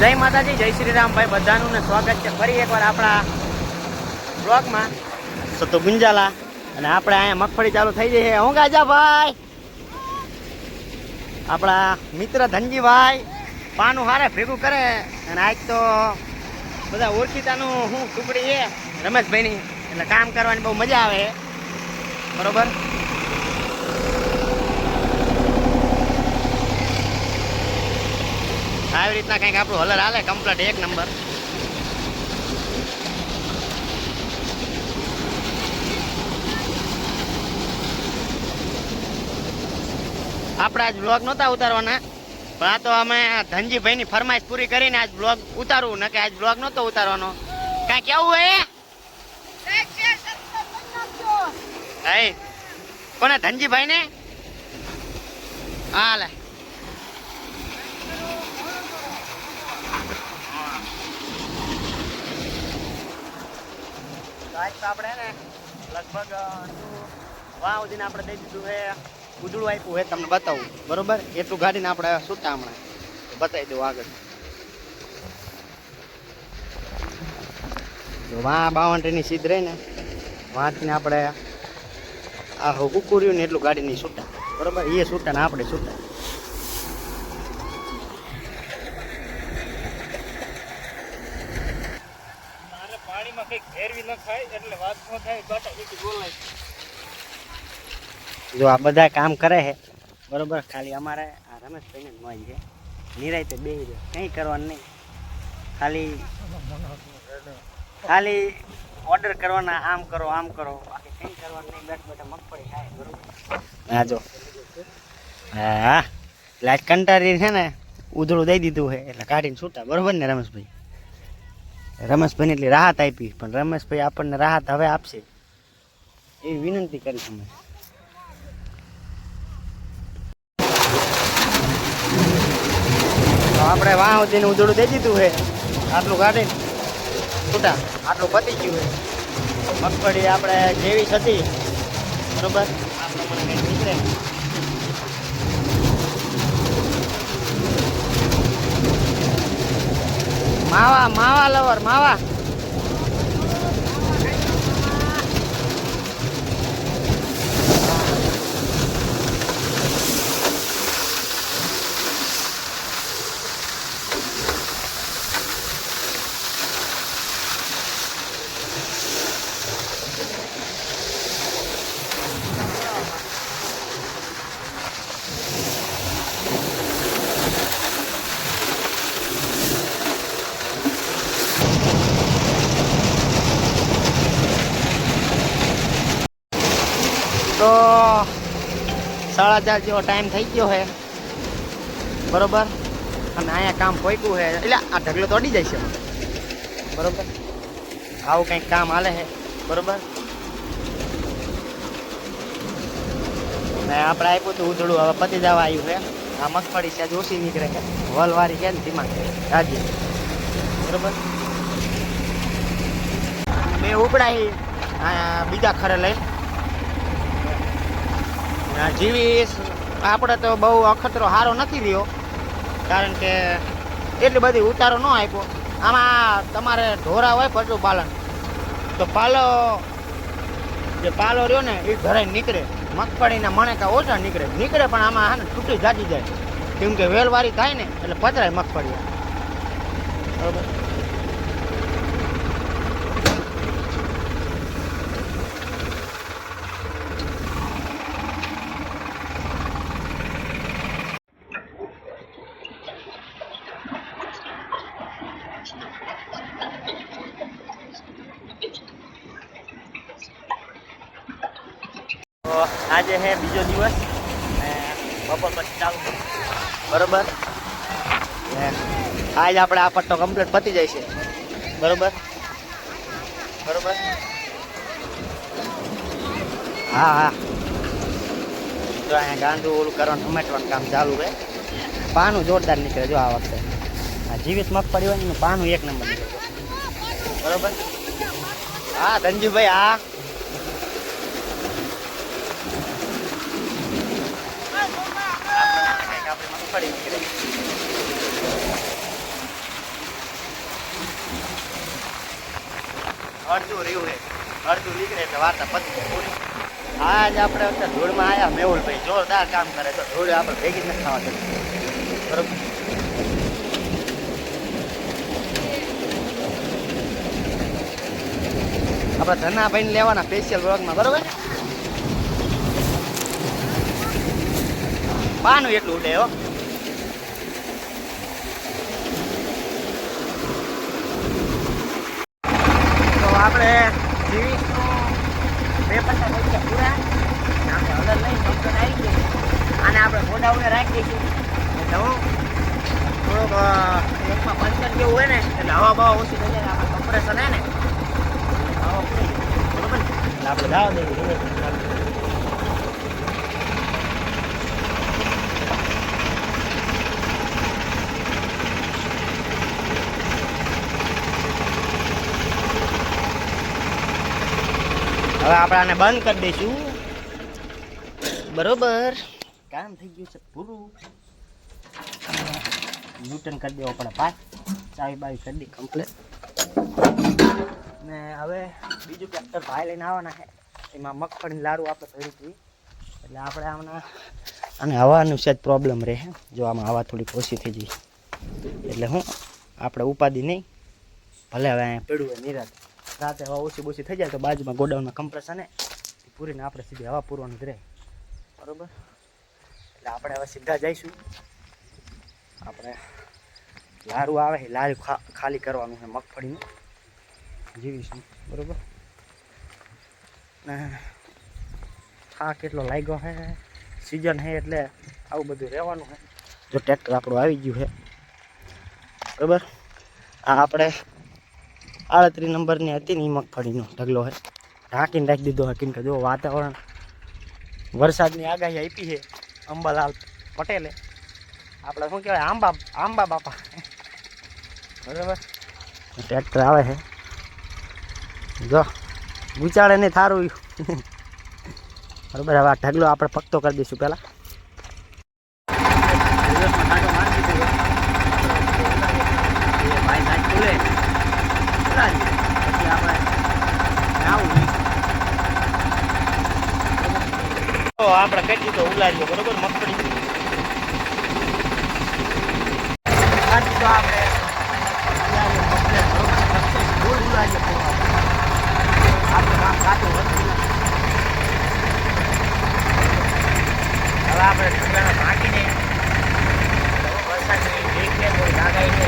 જય માતાજી, જય શ્રી રામ ભાઈ, બધાનું સ્વાગત છે ફરી એકવાર આપણા બ્લોગમાં. તો ગુંજાલા. અને આપણે અહીંયા મગફળી ચાલુ થઈ ગઈ છે. હું ગાજા ભાઈ? આપણા મિત્ર ધનજીભાઈ પાનું હારે ભેગું કરે. અને આજ તો બધા ઓળખીતાનું હું ટુકડી છે, રમેશભાઈની. એટલે કામ કરવાની બહુ મજા આવે. બરોબર? આવી રીતના કંઈક આપણું હલર હાલે કમ્પ્લેટ એક નંબર આપણે આજ બ્લોગ નહોતા ઉતારવાના પણ આ તો અમે ધનજીભાઈની ફરમાઈશ પૂરી કરીને આજ બ્લોગ ઉતારવું ન કે આજ બ્લોગ નહોતો ઉતારવાનો. કાંઈ કેવું હે? કોને ધનજીભાઈ ને હા? લે તો તો આપણે ને લગભગ વાહ સુધીને આપણે દઈ દીધું છે ઉજળું આપ્યું હે, તમને બતાવું. બરોબર? એટલું ગાડીને આપણે સૂતા હમણાં. બતાવી દઉં આગળ. વાં બાવન્ટ્રીની સીધ રહી ને, વાંચીને આપણે આ કુકુર્યું ને એટલું ગાડીની છૂટા બરોબર? એ છૂટા ને આપણે છૂટા જો આ બધા કામ કરે છે, બરોબર? ખાલી અમારે આ રમેશભાઈને જ મોજ છે. નિરાય તો બે કંઈ કરવાનું નહીં. ખાલી ખાલી ઓર્ડર કરવાના, આમ કરો આમ કરો. બાકી કંઈ કરવાનું નહીં. બેઠ બેઠા મગફળી ખાય, બરોબર? હા, જો. હા એટલે કંટારી છે ને, ઉધળું દઈ દીધું છે, એટલે કાઢીને છૂટા બરોબર ને, રમેશભાઈ? રમેશભાઈને એટલી રાહત આપી, પણ રમેશભાઈ આપણને રાહત હવે આપશે. એવી વિનંતી કરીશ અમે. આપણે વાહ સુધીનું ઉધડું દઈ દીધું છે આટલું કાઢીને છૂટા આટલું પતી ગયું છે મગફળી આપણે જેવી થતી બરોબર? આ પ્રમાણે નીકળે. માવા માવા લવર માવા તો સાડા ચાર જેવો ટાઈમ થઈ ગયો છે બરોબર? અને અહીંયા કામ પોઈકું છે એટલે આ ઢગલો તો અડી જાય છે. બરોબર? આવું કંઈક કામ હાલે છે બરોબર? ને આપણે આપ્યું હતું ઉધડું, હવે પતી જવા આવ્યું છે આ મગફળી છે ઓછી નીકળે છે. વલવારી છે ને ધીમા. રાજી. બરોબર? બે ઉપડાઈ બીજા ખરે લઈને આ જીવી આપણે તો બહુ અખતરો સારો નથી રહ્યો. કારણ કે એટલી બધી ઉતારો ન આપ્યો. આમાં તમારે ઢોરા હોય પશુપાલન તો પાલો, જે પાલો રહ્યો ને એ ઘરે નીકળે. મગફળીના મણેકા ઓછા નીકળે. નીકળે પણ આમાં હા ને તૂટી જાતી જાય. કેમ કે વેલવારી થાય ને, એટલે પતરાય મગફળી બરોબર? તો આજે હે બીજો દિવસ. ને બપોર પછી ચાલુ બરોબર? આજે આપણે આ પટ્ટો કમ્પ્લીટ પતી જાય છે. બરોબર? બરોબર? હા હા. જો અહીંયા ગાંડું ઓલું કરવાનું ટમેટવાનું કામ ચાલુ છે. પાનું જોરદાર નીકળે જો આ વખતે. આ જીવિત મગફળી હોય ને પાનું એક નંબર નીકળે. બરોબર? હા, ધનજીભાઈ, હા. ફરી નીકળે અડધું રહ્યું હે એટલે વાર્તા પતી પૂરી. આજ આપણે વખતે ધૂળમાં આવ્યા મેહુલભાઈ. જોરદાર કામ કરે તો ધૂળ આપણે ભેગી જ નથી ખાવા જતી બરોબર? આપણા ધનાભાઈને લેવાના સ્પેશિયલ બ્લોગમાં બરોબર? પાનું એટલું ઉડે હો. આપણે જીવીસનું બે પચાસ થઈ ગયા પૂરા આપણે અંદર લઈને કંપન આવી ગઈ આને આપણે ગોડાઉને રાખી દઈશું એટલે હું થોડોક એકમાં પંચર જેવું હોય ને, એટલે હવા બવા ઓછી થઈ જાય આપણે કમ્પ્રેશન હે ને હવા બરોબર એટલે આપણે જાવ દેવી હવે આપણે આને બંધ કરી દઈશું. બરોબર. કામ થઈ ગયું છે પૂરું. ન્યૂટન કરી દેવો પડે પાસ ચાવી બાવી કરી દી કમ્પ્લેટ ને હવે બીજું ટ્રેક્ટર ભાઈ લઈને આવવાના છે. એમાં મગફળી લારુ આપણે ભરી હતી. એટલે આપણે આમના અને હવાનું સેજ પ્રોબ્લેમ રહે. જો આમાં હવા થોડીક ઓછી થઈ જઈ એટલે હું, આપણે ઉપાધિ નહીં. ભલે હવે અહીંયા પડ્યું હોય નિરાત. રાતે હવા ઓછી બોછી થઈ જાય તો બાજુમાં ગોડાઉનમાં કમ્પ્રેસર ને પૂરીને આપણે સીધી હવા પૂરવાનું જ રહે. બરોબર? એટલે આપણે હવે સીધા જઈશું. આપણે લારું આવે એ લારું ખાલી કરવાનું છે મગફળીનું. જીવીશું. બરોબર? ને થા કેટલો લાગ્યો છે સિઝન છે એટલે આવું બધું રહેવાનું છે જો ટ્રેક્ટર આપણું આવી ગયું છે બરોબર? આ આપણે આડત્રીસ નંબરની હતી ને એ મગફળીનો ઢગલો હે. ઢાંકીને રાખી દીધો કેમ કે વાતાવરણ વરસાદની આગાહી આપી છે અંબાલાલ પટેલે. આપણે શું કહેવાય? આંબા આંબા બાપા. બરાબર? ટ્રેક્ટર આવે છે. જો, વિચારે નહીં થારું બરાબર, હવે આ ઢગલો આપણે ફક્તો કરી દઈશું પહેલાં ભાઈ સાહેબ ખુલે ઉલાડીએ. પછી આપણે આવું નહીં. તો આપણે કહી તો ઉલાડીએ બરોબર? મગફળી તો આપણે. આપણે હવે આપણે ઠંડાના ભાગીને વરસાદની વેગ ને કોઈ લાગાઈ છે